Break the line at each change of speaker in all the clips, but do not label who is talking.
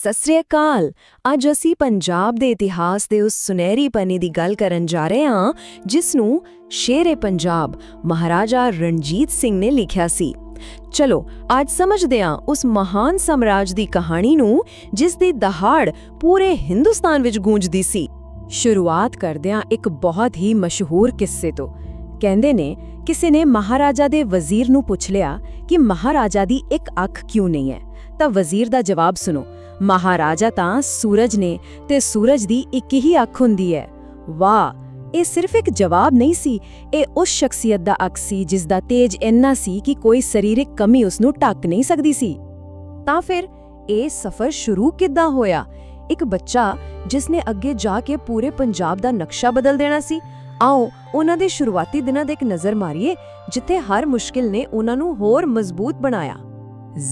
ਸਤਿ ਸ੍ਰੀ ਅਕਾਲ ਅੱਜ ਅਸੀਂ ਪੰਜਾਬ ਦੇ ਇਤਿਹਾਸ ਦੇ ਉਸ ਸੁਨਹਿਰੀ ਪੰਨੇ ਦੀ ਗੱਲ ਕਰਨ ਜਾ ਰਹੇ ਹਾਂ ਜਿਸ ਨੂੰ ਸ਼ੇਰੇ ਪੰਜਾਬ ਮਹਾਰਾਜਾ ਰਣਜੀਤ ਸਿੰਘ ਨੇ ਲਿਖਿਆ ਸੀ। ਚਲੋ, ਅੱਜ ਸਮਝਦੇ ਹਾਂ ਉਸ ਮਹਾਨ ਸਾਮਰਾਜ ਦੀ ਕਹਾਣੀ ਨੂੰ, ਜਿਸ ਦੀ ਦਹਾੜ ਪੂਰੇ ਹਿੰਦੁਸਤਾਨ ਵਿੱਚ ਗੂੰਜਦੀ ਸੀ। ਸ਼ੁਰੂਆਤ ਕਰਦਿਆਂ ਇੱਕ ਬਹੁਤ ਹੀ ਮਸ਼ਹੂਰ ਕਿੱਸੇ ਤੋਂ। ਕਹਿੰਦੇ ਨੇ, ਕਿਸੇ ਨੇ ਮਹਾਰਾਜਾ ਦੇ ਵਜ਼ੀਰ ਨੂੰ ਪੁੱਛ ਲਿਆ ਕਿ ਮਹਾਰਾਜਾ ਦੀ ਇੱਕ ਅੱਖ ਕਿਉਂ ਨਹੀਂ ਹੈ? ਤਾਂ ਵਜ਼ੀਰ ਦਾ ਜਵਾਬ ਸੁਣੋ ਮਹਾਰਾਜਾ ਤਾਂ ਸੂਰਜ ਨੇ ਤੇ ਸੂਰਜ ਦੀ ਇੱਕ ਹੀ ਅੱਖ ਹੁੰਦੀ ਹੈ ਵਾਹ, ਇਹ ਸਿਰਫ ਇੱਕ ਜਵਾਬ ਨਹੀਂ ਸੀ। ਇਹ ਉਸ ਸ਼ਖਸੀਅਤ ਦਾ ਅੱਖ ਸੀ ਜਿਸ ਦਾ ਤੇਜ ਇੰਨਾ ਸੀ ਕਿ ਕੋਈ ਸਰੀਰਕ ਕਮੀ ਉਸ ਨੂੰ ਢੱਕ ਨਹੀਂ ਸਕਦੀ ਸੀ। ਤਾਂ ਫਿਰ ਇਹ ਸਫ਼ਰ ਸ਼ੁਰੂ ਕਿੱਦਾਂ ਹੋਇਆ? ਇੱਕ ਬੱਚਾ ਜਿਸ ਨੇ ਅੱਗੇ ਜਾ ਕੇ ਪੂਰੇ ਪੰਜਾਬ ਦਾ ਨਕਸ਼ਾ ਬਦਲ ਦੇਣਾ ਸੀ। ਆਓ, ਉਹਨਾਂ ਦੇ ਸ਼ੁਰੂਆਤੀ ਦਿਨਾਂ ਦੇ ਇੱਕ ਨਜ਼ਰ ਮਾਰੀਏ, ਜਿੱਥੇ ਹਰ ਮੁਸ਼ਕਿਲ ਨੇ ਉਹਨਾਂ ਨੂੰ ਹੋਰ ਮਜ਼ਬੂਤ ਬਣਾਇਆ।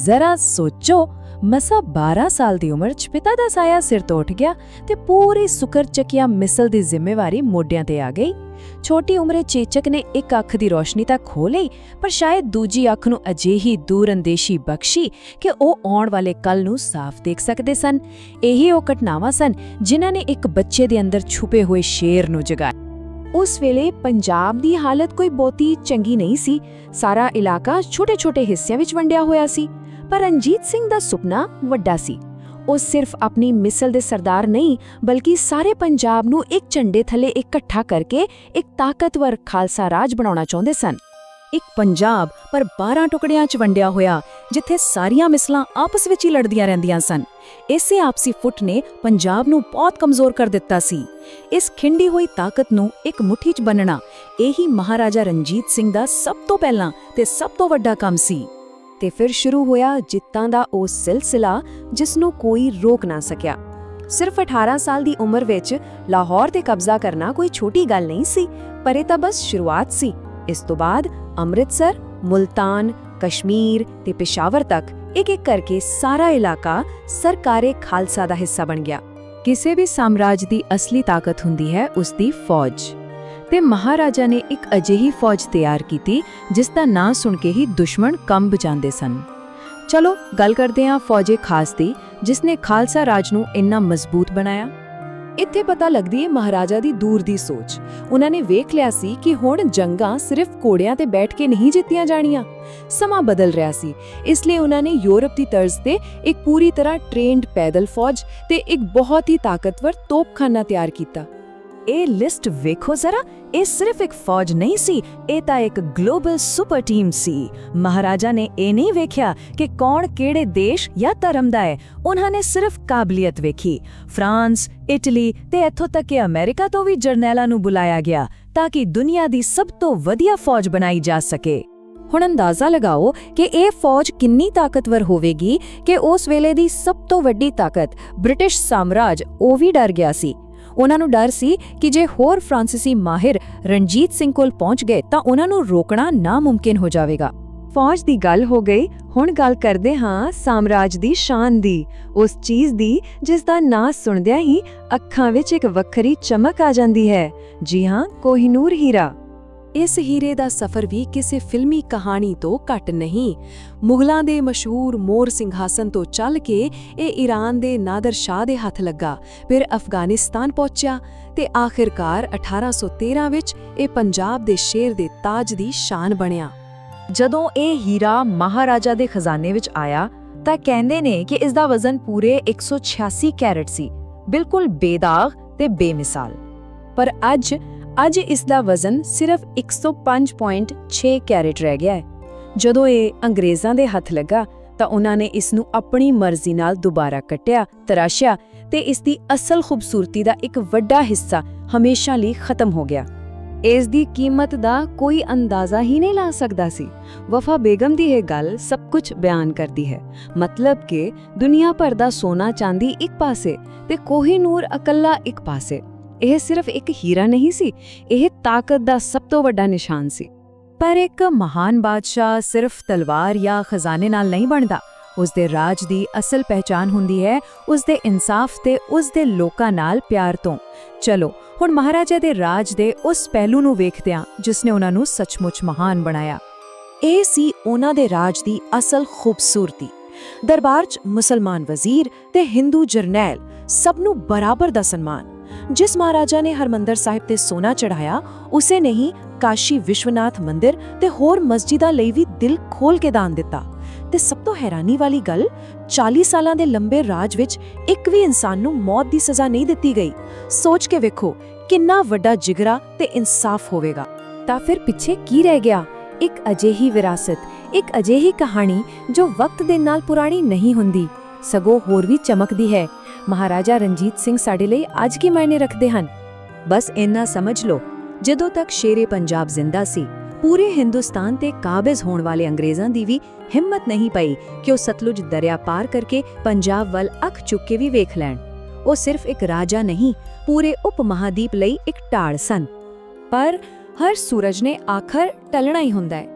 ਜ਼ਰਾ ਸੋਚੋ ਮਸਾ 12 ਸਾਲ ਦੀ ਉਮਰ 'ਚ ਪਿਤਾ ਦਾ ਸਾਇਆ ਸਿਰ ਤੋਂ ਉੱਠ ਗਿਆ ਤੇ ਪੂਰੀ ਸੁਕਰ ਚੱਕਿਆ ਮਿਸਲ ਦੀ ਜ਼ਿੰਮੇਵਾਰੀ ਮੋਢਿਆਂ ਤੇ ਆ ਗਈ। ਛੋਟੀ ਉਮਰੇ ਚੇਚਕ ਨੇ ਇੱਕ ਅੱਖ ਦੀ ਰੋਸ਼ਨੀ ਤਾਂ ਖੋ ਲਈ, ਪਰ ਸ਼ਾਇਦ ਦੂਜੀ ਅੱਖ ਨੂੰ ਅਜਿਹੀ ਦੂਰਅੰਦੇਸ਼ੀ ਬਖਸ਼ੀ ਕਿ ਉਹ ਆਉਣ ਵਾਲੇ ਕੱਲ ਨੂੰ ਸਾਫ਼ ਦੇਖ ਸਕਦੇ ਸਨ। ਇਹੀ ਉਹ ਘਟਨਾਵਾਂ ਸਨ ਜਿਨ੍ਹਾਂ ਨੇ ਇੱਕ ਬੱਚੇ ਦੇ ਅੰਦਰ ਛੁਪੇ ਹੋਏ ਸ਼ੇਰ ਨੂੰ ਜਗਾਇਆ ਉਸ ਵੇਲੇ ਪੰਜਾਬ ਦੀ ਹਾਲਤ ਕੋਈ ਬਹੁਤੀ ਚੰਗੀ ਨਹੀਂ ਸੀ। ਸਾਰਾ ਇਲਾਕਾ ਛੋਟੇ-ਛੋਟੇ ਹਿੱਸਿਆਂ ਵਿੱਚ ਵੰਡਿਆ ਹੋਇਆ ਸੀ। ਪਰ ਰਣਜੀਤ ਸਿੰਘ ਦਾ ਸੁਪਨਾ ਵੱਡਾ ਸੀ। ਉਹ ਸਿਰਫ ਆਪਣੀ ਮਿਸਲ ਦੇ ਸਰਦਾਰ ਨਹੀਂ, ਬਲਕਿ ਸਾਰੇ ਪੰਜਾਬ ਨੂੰ ਇੱਕ ਝੰਡੇ ਥੱਲੇ ਇਕੱਠਾ ਕਰਕੇ ਇੱਕ ਤਾਕਤਵਰ ਖਾਲਸਾ ਰਾਜ ਬਣਾਉਣਾ ਚਾਹੁੰਦੇ ਸਨ। ਇੱਕ ਪੰਜਾਬ, ਪਰ 12 ਟੁਕੜਿਆਂ 'ਚ ਵੰਡਿਆ ਹੋਇਆ, ਜਿੱਥੇ ਸਾਰੀਆਂ ਮਿਸਲਾਂ ਆਪਸ ਵਿੱਚ ਹੀ ਲੜਦੀਆਂ ਰਹਿੰਦੀਆਂ ਸਨ। ਇਸੇ ਆਪਸੀ ਫੁੱਟ ਨੇ ਪੰਜਾਬ ਨੂੰ ਬਹੁਤ ਕਮਜ਼ੋਰ ਕਰ ਦਿੱਤਾ ਸੀ। ਇਸ ਖਿੰਡੀ ਹੋਈ ਤਾਕਤ ਨੂੰ ਇੱਕ ਮੁਠੀ 'ਚ ਬੰਨਣਾ ਇਹੀ ਮਹਾਰਾਜਾ ਰਣਜੀਤ ਸਿੰਘ ਦਾ ਸਭ ਤੋਂ ਪਹਿਲਾਂ ਤੇ ਸਭ ਤੋਂ ਵੱਡਾ ਕੰਮ ਸੀ। ਤੇ ਫਿਰ ਸ਼ੁਰੂ ਹੋਇਆ ਜਿੱਤਾਂ ਦਾ ਉਹ ਸਿਲਸਿਲਾ ਜਿਸ ਨੂੰ ਕੋਈ ਰੋਕ ਨਾ ਸਕਿਆ। ਸਿਰਫ 18 ਸਾਲ ਦੀ ਉਮਰ ਵਿੱਚ ਲਾਹੌਰ ਤੇ ਕਬਜ਼ਾ ਕਰਨਾ ਕੋਈ ਛੋਟੀ ਗੱਲ ਨਹੀਂ ਸੀ, ਪਰ ਇਹ ਤਾਂ ਬਸ ਸ਼ੁਰੂਆਤ ਸੀ। ਇਸ ਤੋਂ ਬਾਅਦ ਅੰਮ੍ਰਿਤਸਰ, ਮੁਲਤਾਨ, ਕਸ਼ਮੀਰ ਤੇ ਪਿਸ਼ਾਵਰ ਤੱਕ ਇੱਕ ਇੱਕ ਕਰਕੇ ਸਾਰਾ ਇਲਾਕਾ ਸਰਕਾਰੇ ਖਾਲਸਾ ਦਾ ਹਿੱਸਾ ਬਣ ਗਿਆ। ਕਿਸੇ ਵੀ ਸਾਮਰਾਜ ਦੀ ਅਸਲੀ ਤਾਕਤ ਹੁੰਦੀ ਹੈ ਉਸ ਦੀ ਫੌਜ। ਤੇ ਮਹਾਰਾਜਾ ਨੇ ਇੱਕ ਅਜਿਹੀ ਫੌਜ ਤਿਆਰ ਕੀਤੀ, ਜਿਸ ਦਾ ਨਾਂ ਸੁਣ ਕੇ ਹੀ ਦੁਸ਼ਮਣ ਕੰਬ ਜਾਂਦੇ ਸਨ। ਚਲੋ, ਗੱਲ ਕਰਦੇ ਹਾਂ ਫੌਜੇ ਖਾਸ ਦੀ ਜਿਸ ਨੇ ਖਾਲਸਾ ਰਾਜ ਨੂੰ ਇੰਨਾ ਮਜ਼ਬੂਤ ਬਣਾਇਆ। ਇੱਥੇ ਪਤਾ ਲੱਗਦੀ ਹੈ ਮਹਾਰਾਜਾ ਦੀ ਦੂਰ ਦੀ ਸੋਚ। ਉਹਨਾਂ ਨੇ ਵੇਖ ਲਿਆ ਸੀ ਕਿ ਹੁਣ ਜੰਗਾਂ ਸਿਰਫ ਘੋੜਿਆਂ ਤੇ ਬੈਠ ਕੇ ਨਹੀਂ ਜਿੱਤੀਆਂ ਜਾਣੀਆਂ। ਸਮਾਂ ਬਦਲ ਰਿਹਾ ਸੀ। ਇਸ ਲਈ ਉਹਨਾਂ ਨੇ ਯੂਰਪ ਦੀ ਤਰਜ਼ ਤੇ ਇੱਕ ਪੂਰੀ ਤਰ੍ਹਾਂ ਟ੍ਰੇਨਡ ਪੈਦਲ ਫੌਜ ਤੇ ਇੱਕ ਬਹੁਤ ਹੀ ਤਾਕਤਵਰ ਤੋਪਖਾਨਾ ਤਿਆਰ ਕੀਤਾ। ਇਹ ਲਿਸਟ ਵੇਖੋ ਜ਼ਰਾ। ਇਹ ਸਿਰਫ ਇੱਕ ਫੌਜ ਨਹੀਂ ਸੀ, ਇਹ ਤਾਂ ਇੱਕ ਗਲੋਬਲ ਸੁਪਰ ਟੀਮ ਸੀ। ਮਹਾਰਾਜਾ ਨੇ ਇਹ ਨਹੀਂ ਵੇਖਿਆ ਕਿ ਕੌਣ ਕਿਹੜੇ ਦੇਸ਼ ਜਾਂ ਧਰਮ ਦਾ ਹੈ। ਉਹਨਾਂ ਨੇ ਸਿਰਫ ਕਾਬਲੀਅਤ ਵੇਖੀ। ਫਰਾਂਸ, ਇਟਲੀ ਤੇ ਇੱਥੋਂ ਤੱਕ ਕਿ ਅਮਰੀਕਾ ਤੋਂ ਵੀ ਜਰਨੈਲਾਂ ਨੂੰ ਬੁਲਾਇਆ ਗਿਆ ਤਾਂ ਕਿ ਦੁਨੀਆ ਦੀ ਸਭ ਤੋਂ ਵਧੀਆ ਫੌਜ ਬਣਾਈ ਜਾ ਸਕੇ। ਹੁਣ ਅੰਦਾਜ਼ਾ ਲਗਾਓ ਕਿ ਇਹ ਫੌਜ ਕਿੰਨੀ ਤਾਕਤਵਰ ਹੋਵੇਗੀ ਕਿ ਉਸ ਵੇਲੇ ਦੀ ਸਭ ਤੋਂ ਵੱਡੀ ਤਾਕਤ ਬ੍ਰਿਟਿਸ਼ ਸਾਮਰਾਜ, ਉਹ ਵੀ ਡਰ ਗਿਆ ਸੀ। ਉਹਨਾਂ ਨੂੰ ਡਰ ਸੀ ਕਿ ਜੇ ਹੋਰ ਫ੍ਰਾਂਸੀਸੀ ਮਾਹਿਰ ਰਣਜੀਤ ਸਿੰਘ ਕੋਲ ਪਹੁੰਚ ਗਏ ਤਾਂ ਉਹਨਾਂ ਨੂੰ ਰੋਕਣਾ ਨਾਮੁਮਕਿਨ ਹੋ ਜਾਵੇਗਾ। ਫੌਜ ਦੀ ਗੱਲ ਹੋ ਗਈ। ਹੁਣ ਗੱਲ ਕਰਦੇ ਹਾਂ ਸਾਮਰਾਜ ਦੀ ਸ਼ਾਨ ਦੀ। ਉਸ ਚੀਜ਼ ਦੀ ਜਿਸ ਦਾ ਨਾਂ ਸੁਣਦਿਆਂ ਹੀ ਅੱਖਾਂ ਵਿੱਚ ਇੱਕ ਵੱਖਰੀ ਚਮਕ ਆ ਜਾਂਦੀ ਹੈ। ਜੀ ਹਾਂ, ਕੋਹਿਨੂਰ ਹੀਰਾ। ਇਸ ਹੀਰੇ ਦਾ ਸਫ਼ਰ ਵੀ ਕਿਸੇ ਫਿਲਮੀ ਕਹਾਣੀ ਤੋਂ ਘੱਟ ਨਹੀਂ। ਮੁਗਲਾਂ ਦੇ ਮਸ਼ਹੂਰ ਮੋਰ ਸਿੰਘਾਸਨ ਤੋਂ ਚੱਲ ਕੇ ਇਹ ਈਰਾਨ ਦੇ ਨਾਦਰ ਸ਼ਾਹ ਦੇ ਹੱਥ ਲੱਗਾ। ਫਿਰ ਅਫਗਾਨਿਸਤਾਨ ਪਹੁੰਚਿਆ ਤੇ ਆਖਿਰਕਾਰ 1813 ਵਿੱਚ ਇਹ ਪੰਜਾਬ ਦੇ ਸ਼ੇਰ ਦੇ ਤਾਜ ਦੀ ਸ਼ਾਨ ਬਣਿਆ। ਜਦੋਂ ਇਹ ਹੀਰਾ ਮਹਾਰਾਜਾ ਦੇ ਖਜ਼ਾਨੇ ਵਿੱਚ ਆਇਆ ਤਾਂ ਕਹਿੰਦੇ ਨੇ ਕਿ ਇਸ ਦਾ ਵਜ਼ਨ ਪੂਰੇ 186 ਕੈਰਟ ਸੀ। ਬਿਲਕੁਲ ਬੇਦਾਗ ਤੇ ਬੇਮਿਸਾਲ। ਪਰ ਅੱਜ ਅੱਜ ਇਸ ਦਾ ਵਜ਼ਨ ਸਿਰਫ 105.6 ਕੈਰਟ ਰਹਿ ਗਿਆ ਹੈ। ਜਦੋਂ ਇਹ ਅੰਗਰੇਜ਼ਾਂ ਦੇ ਹੱਥ ਲੱਗਾ, ਤਾਂ ਉਹਨਾਂ ਨੇ ਇਸ ਨੂੰ ਆਪਣੀ ਮਰਜ਼ੀ ਨਾਲ ਦੁਬਾਰਾ ਕੱਟਿਆ, ਤਰਾਸ਼ਿਆ ਤੇ ਇਸ ਦੀ ਅਸਲ ਖੂਬਸੂਰਤੀ ਦਾ ਇੱਕ ਵੱਡਾ ਹਿੱਸਾ ਹਮੇਸ਼ਾ ਲਈ ਖਤਮ ਹੋ ਗਿਆ। ਇਸ ਦੀ ਕੀਮਤ ਦਾ ਕੋਈ ਅੰਦਾਜ਼ਾ ਹੀ ਨਹੀਂ ਲਾ ਸਕਦਾ ਸੀ। ਵਫਾ ਬੇਗਮ ਦੀ ਇਹ ਗੱਲ ਸਭ ਕੁਝ ਬਿਆਨ ਕਰਦੀ ਹੈ। ਮਤਲਬ ਕਿ ਦੁਨੀਆ ਭਰ ਦਾ ਸੋਨਾ ਚਾਂਦੀ ਇੱਕ ਪਾਸੇ ਤੇ ਕੋਹੀਨੂਰ ਇਕੱਲਾ ਇੱਕ ਪਾਸੇ। ਇਹ ਸਿਰਫ ਇੱਕ ਹੀਰਾ ਨਹੀਂ ਸੀ, ਇਹ ਤਾਕਤ ਦਾ ਸਭ ਤੋਂ ਵੱਡਾ ਨਿਸ਼ਾਨ ਸੀ। ਪਰ ਇੱਕ ਮਹਾਨ ਬਾਦਸ਼ਾਹ ਸਿਰਫ ਤਲਵਾਰ ਜਾਂ ਖਜ਼ਾਨੇ ਨਾਲ ਨਹੀਂ ਬਣਦਾ। ਉਸ ਦੇ ਰਾਜ ਦੀ ਅਸਲ ਪਹਿਚਾਨ ਹੁੰਦੀ ਹੈ ਉਸ ਦੇ ਇਨਸਾਫ ਤੇ ਉਸ ਦੇ ਲੋਕਾਂ ਨਾਲ ਪਿਆਰ ਤੋਂ। ਚਲੋ, ਹੁਣ ਮਹਾਰਾਜਾ ਦੇ ਰਾਜ ਦੇ ਉਸ ਪਹਿਲੂ ਨੂੰ ਵੇਖਦੇ ਹਾਂ ਜਿਸ ਨੇ ਉਹਨਾਂ ਨੂੰ ਸੱਚਮੁੱਚ ਮਹਾਨ ਬਣਾਇਆ। ਇਹ ਸੀ ਉਹਨਾਂ ਦੇ ਰਾਜ ਦੀ ਅਸਲ ਖੂਬਸੂਰਤੀ। ਦਰਬਾਰ 'ਚ ਮੁਸਲਮਾਨ ਵਜ਼ੀਰ ਤੇ ਹਿੰਦੂ ਜਰਨੈਲ ਸਭ ਨੂੰ ਬਰਾਬਰ ਦਾ ਸਨਮਾਨ। ਜਿਸ ਮਹਾਰਾਜਾ ਨੇ ਹਰਮੰਦਰ ਸਾਹਿਬ ਤੇ ਸੋਨਾ ਚੜਾਇਆ ਉਸੇ ਨੇ ਕਾਸ਼ੀ ਵਿਸ਼ਵਨਾਥ ਮੰਦਿਰ ਤੇ ਹੋਰ ਮਸਜਿਦਾਂ ਲਈ ਵੀ ਦਿਲ ਖੋਲ ਕੇ ਦਾਨ ਦਿੱਤਾ। ਤੇ ਸਭ ਤੋਂ ਹੈਰਾਨੀ ਵਾਲੀ ਗੱਲ 40 ਸਾਲਾਂ ਦੇ ਲੰਬੇ ਰਾਜ ਵਿੱਚ ਇੱਕ ਵੀ ਇਨਸਾਨ ਨੂੰ ਮੌਤ ਦੀ ਸਜ਼ਾ ਨਹੀਂ ਦਿੱਤੀ ਗਈ। ਸੋਚ ਕੇ ਵੇਖੋ ਕਿੰਨਾ ਵੱਡਾ ਜਿਗਰਾ ਤੇ ਇਨਸਾਫ ਹੋਵੇਗਾ।
ਤਾਂ ਫਿਰ ਪਿੱਛੇ ਕੀ ਰਹਿ ਗਿਆ? ਇੱਕ ਅਜਿਹੀ ਵਿਰਾਸਤ, ਇੱਕ ਅਜਿਹੀ ਕਹਾਣੀ ਜੋ ਵਕਤ ਦੇ ਨਾਲ ਪੁਰਾਣੀ ਨਹੀਂ ਹੁੰਦੀ। ਸਗੋਂ ਹੋਰ ਵੀ ਚਮਕਦੀ ਹੈ। ਮਹਾਰਾਜਾ ਰਣਜੀਤ ਸਿੰਘ ਸਾਡੇ ਲਈ ਅੱਜ ਕੀ ਮਾਇਨੇ ਰੱਖਦੇ ਹਨ?
ਬਸ ਇੰਨਾ ਸਮਝ ਲਓ, ਜਦੋਂ ਤੱਕ ਸ਼ੇਰੇ ਪੰਜਾਬ ਜ਼ਿੰਦਾ ਸੀ, ਪੂਰੇ ਹਿੰਦੁਸਤਾਨ ਤੇ ਕਾਬਜ਼ ਹੋਣ ਵਾਲੇ ਅੰਗਰੇਜ਼ਾਂ ਦੀ ਵੀ ਹਿੰਮਤ ਨਹੀਂ ਪਈ ਕਿ ਉਹ ਸਤਲੁਜ ਦਰਿਆ ਪਾਰ ਕਰਕੇ ਪੰਜਾਬ ਵੱਲ ਅੱਖ ਚੁੱਕ ਕੇ ਵੀ ਵੇਖ ਲੈਣ। ਉਹ ਸਿਰਫ ਇੱਕ ਰਾਜਾ ਨਹੀਂ, ਪੂਰੇ ਉਪ ਮਹਾਦੀਪ ਲਈ ਇੱਕ ਢਾਲ ਸਨ।
ਪਰ ਹਰ ਸੂਰਜ ਨੇ ਆਖਰ ਟਲਣਾ ਹੀ ਹੁੰਦਾ ਹੈ।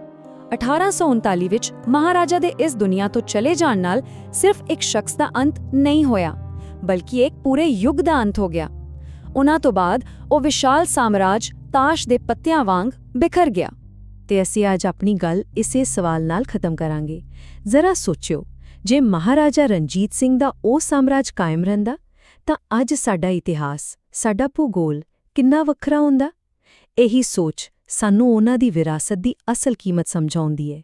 1839 ਵਿੱਚ ਮਹਾਰਾਜਾ ਦੇ ਇਸ ਦੁਨੀਆ ਤੋਂ ਚਲੇ ਜਾਣ ਨਾਲ ਸਿਰਫ ਇੱਕ ਸ਼ਖਸ ਦਾ ਅੰਤ ਨਹੀਂ ਹੋਇਆ, ਬਲਕਿ ਇੱਕ ਪੂਰੇ ਯੁੱਗ ਦਾ ਅੰਤ ਹੋ ਗਿਆ। ਉਹਨਾਂ ਤੋਂ ਬਾਅਦ ਉਹ ਵਿਸ਼ਾਲ ਸਾਮਰਾਜ ਤਾਸ਼ ਦੇ ਪੱਤਿਆਂ ਵਾਂਗ ਬਿਖਰ ਗਿਆ।
ਤੇ ਅਸੀਂ ਅੱਜ ਆਪਣੀ ਗੱਲ ਇਸੇ ਸਵਾਲ ਨਾਲ ਖਤਮ ਕਰਾਂਗੇ। ਜ਼ਰਾ ਸੋਚਿਓ, ਜੇ ਮਹਾਰਾਜਾ ਰਣਜੀਤ ਸਿੰਘ ਦਾ ਉਹ ਸਾਮਰਾਜ ਕਾਇਮ ਰਹਿੰਦਾ, ਤਾਂ ਅੱਜ ਸਾਡਾ ਇਤਿਹਾਸ, ਸਾਡਾ ਭੂਗੋਲ ਕਿੰਨਾ ਵੱਖਰਾ ਹੁੰਦਾ? ਇਹੀ ਸੋਚ ਸਾਨੂੰ ਉਹਨਾਂ ਦੀ ਵਿਰਾਸਤ ਦੀ ਅਸਲ ਕੀਮਤ ਸਮਝਾਉਂਦੀ ਹੈ